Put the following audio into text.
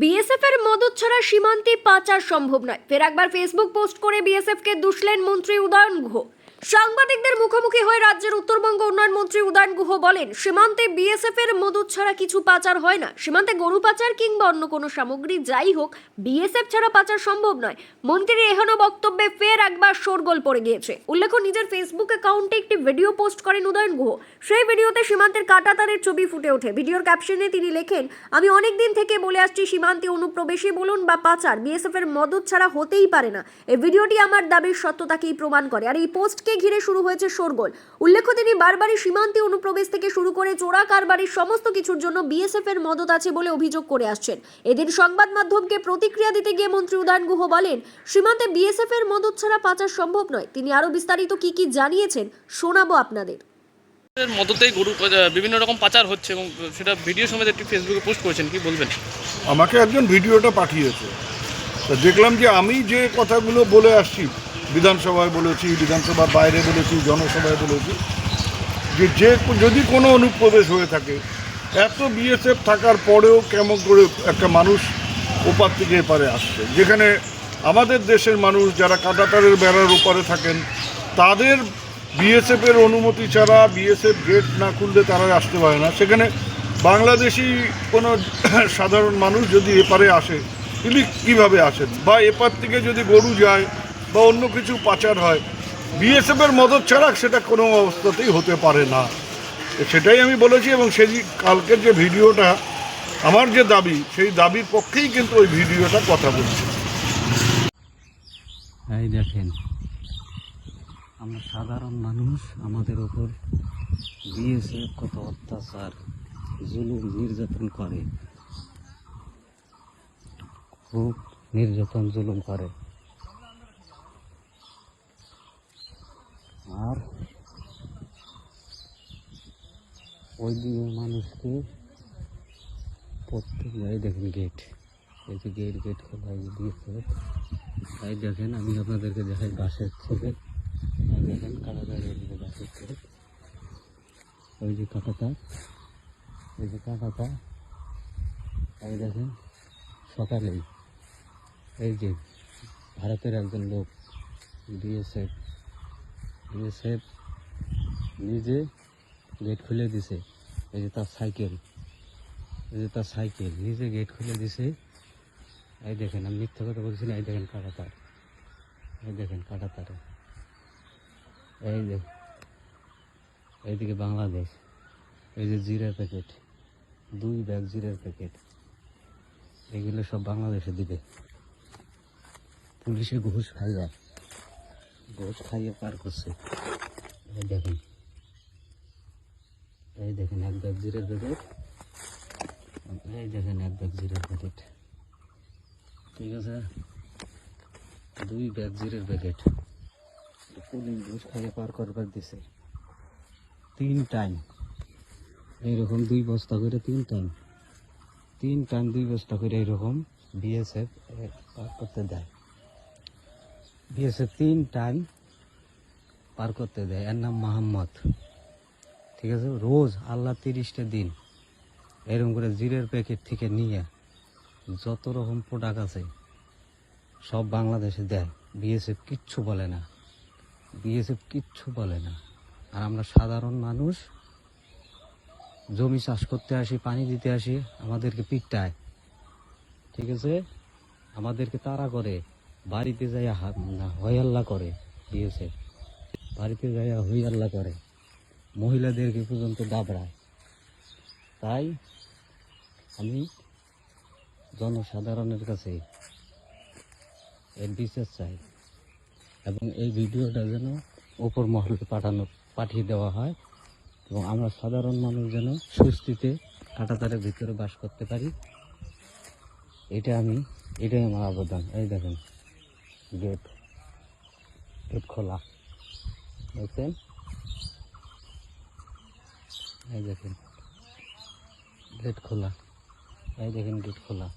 BSF এর মদত ছাড়া সীমান্তে পাচার সম্ভব নয়। ফের একবার ফেসবুক পোস্ট করে বিএসএফ কে দুষলেন মন্ত্রী উদয়ন গুহ সাংবাদিকদের মুখোমুখি হয়ে রাজ্যের উত্তরবঙ্গ উন্নয়ন মন্ত্রী উদয়ন গুহ বলেন, সীমান্তে বিএসএফ এর মদত ছাড়া কিছু পাচার হয় না। সীমান্তে গরু পাচার কিংবা অন্য কোনো সামগ্রী যাই হোক বিএসএফ ছাড়া পাচার সম্ভব নয়। মন্ত্রীর এহেন বক্তব্যে ফের একবার শোরগোল পড়ে গিয়েছে। উল্লেখ্য, নিজের ফেসবুক অ্যাকাউন্টে একটি ভিডিও পোস্ট করেন উদয়ন গুহ। সেই ভিডিওতে সীমান্তের কাটাতারের ছবি ফুটে ওঠে। ভিডিওর ক্যাপশনে তিনি লেখেন, আমি অনেক দিন থেকে বলে আসছি, সীমান্তে অনুপ্রবেশে বলুন বা পাচার বিএসএফ এর মদত ছাড়া হতেই পারে না। এই ভিডিওটি আমার দাবির সত্যতাকেই প্রমাণ করে। আর এই পোস্টকে ঘিরে শুরু হয়েছে শোরগোল। উল্লেখ্য তিনি বারবারই সীমান্তে অনুপ্রবেশ থেকে শুরু করে চোরা কারবারির সমস্ত কিছুর জন্য বিএসএফ এর মদত আছে বলে অভিযোগ করে আসছেন। এদিন সংবাদ মাধ্যমকে প্রতিক্রিয়া দিতে গিয়ে মন্ত্রী উদয়ন গুহ বলেন সীমান্তে বিএসএফ এর মদত ছাড়া পাচার সম্ভব নয়। তিনি আরও বিস্তারিত কি কি জানিয়েছেন শোনাবো আপনাদের। মদতেই গরু বিভিন্ন রকম পাচার হচ্ছে এবং সেটা ভিডিও সমেত একটি ফেসবুকে পোস্ট করেছেন। কি বলবেন? আমাকে একজন ভিডিওটা পাঠিয়েছে। দেখলাম যে আমি যে কথাগুলো বলে আসছি বিধানসভায় বলেছি, বিধানসভার বাইরে বলেছি, জনসভায় বলেছি, যে যে যদি কোনো অনুপ্রবেশ হয়ে থাকে, এত বিএসএফ থাকার পরেও কেমন করে একটা মানুষ ওপার থেকে এপারে আসছে? যেখানে আমাদের দেশের মানুষ যারা কাটাতারের বেড়ার ওপারে থাকেন, তাদের বিএসএফের অনুমতি ছাড়া বিএসএফ গেট না খুললে তারা আসতে পারে না। সেখানে বাংলাদেশি কোনো সাধারণ মানুষ যদি এপারে আসে, তিনি কীভাবে আসেন? বা এপার থেকে যদি গরু যায় বা অন্য কিছু পাচার হয় বিএসএফের মদত ছাড়া সেটা কোনো অবস্থাতেই হতে পারে না। সেটাই আমি বলেছি এবং সেই কালকের যে ভিডিওটা, আমার যে দাবি, সেই দাবির পক্ষেই কিন্তু ওই ভিডিওটা কথা বলছে। এই দেখেন, আমরা সাধারণ মানুষ, আমাদের ওপর বিএসএফ কত অত্যাচার, জুলুম, নির্যাতন করে। খুব নির্যাতন, জুলুম করে। আর ওই দিকে মানুষকে প্রত্যেক জায়গায় দেখেন গেট এই যে গেট গেট খোলা দিয়েছে তাই দেখেন, আমি আপনাদেরকে দেখাই বাসের থেকে। এই দেখেন কাটাতার এদিকে বাসের থেকে। ওই যে কাটাতার ওই যে কাটাতার তাই দেখেন, সকালেই এই যে ভারতের একজন লোক বিএসএফ বিএসএফ নিজে গেট খুলে দিছে। এই যে তার সাইকেল। এই যে তার সাইকেল, নিজে গেট খুলে দিছে। এই দেখেন, আমি মিথ্যা কথা বলছি না, এই দেখেন কাটা তার। এই দেখেন কাটা তার। এই দেখ এইদিকে বাংলাদেশ। এই যে জিরার প্যাকেট দুই ব্যাগ জিরার প্যাকেট এগুলো সব বাংলাদেশে দিবে। পুলিশে ঘুষ খাইয়া ঘুষ খাইয়ে পার করছে। এই দেখেন। এই দেখেন, এক ব্যাগ জিরের প্যাকেট এই দেখেন, এক ব্যাগ জিরের প্যাকেট ঠিক আছে? দুই ব্যাগ জিরের প্যাকেট পুলিশ ঘুষ খাইয়ে পার করবার দিছে। তিন টাইম। এইরকম দুই বস্তা করে তিন টাইম। তিন টাইম দুই বস্তা করে এইরকম বিএসএফ পার করতে দেয়। বিএসএফ তিন টাইম পার করতে দেয়। এর নাম মাহমদ ঠিক আছে? রোজ আল্লাহ তিরিশটা দিন এরকম করে জিরের প্যাকেট থেকে নিয়ে যত রকম প্রোডাক্ট আছে সব বাংলাদেশে দেয়। বিএসএফ কিচ্ছু বলে না। বিএসএফ কিচ্ছু বলে না। আর আমরা সাধারণ মানুষ, জমি চাষ করতে আসি, পানি দিতে আসি, আমাদেরকে পিটায়। ঠিক আছে? আমাদেরকে তাড়া করে। বাড়িতে যাই হইয়াল্লা করে বিএসএফ বাড়িতে যাইয়া হই হইয়াল্লা করে। মহিলাদেরকে পর্যন্ত দাবড়ায়। তাই আমি জনসাধারণের কাছে এর চাই এবং এই ভিডিওটা যেন ওপর মহলে পাঠানো পাঠিয়ে দেওয়া হয় এবং আমরা সাধারণ মানুষ যেন স্বস্তিতে কাটাতারের ভিতরে বাস করতে পারি। এটা আমি এটাই আমার অবদান। এই দেখেন। গেট গেট খোলা। দেখছেন? এই দেখেন গেট খোলা। এই দেখেন গেট খোলা।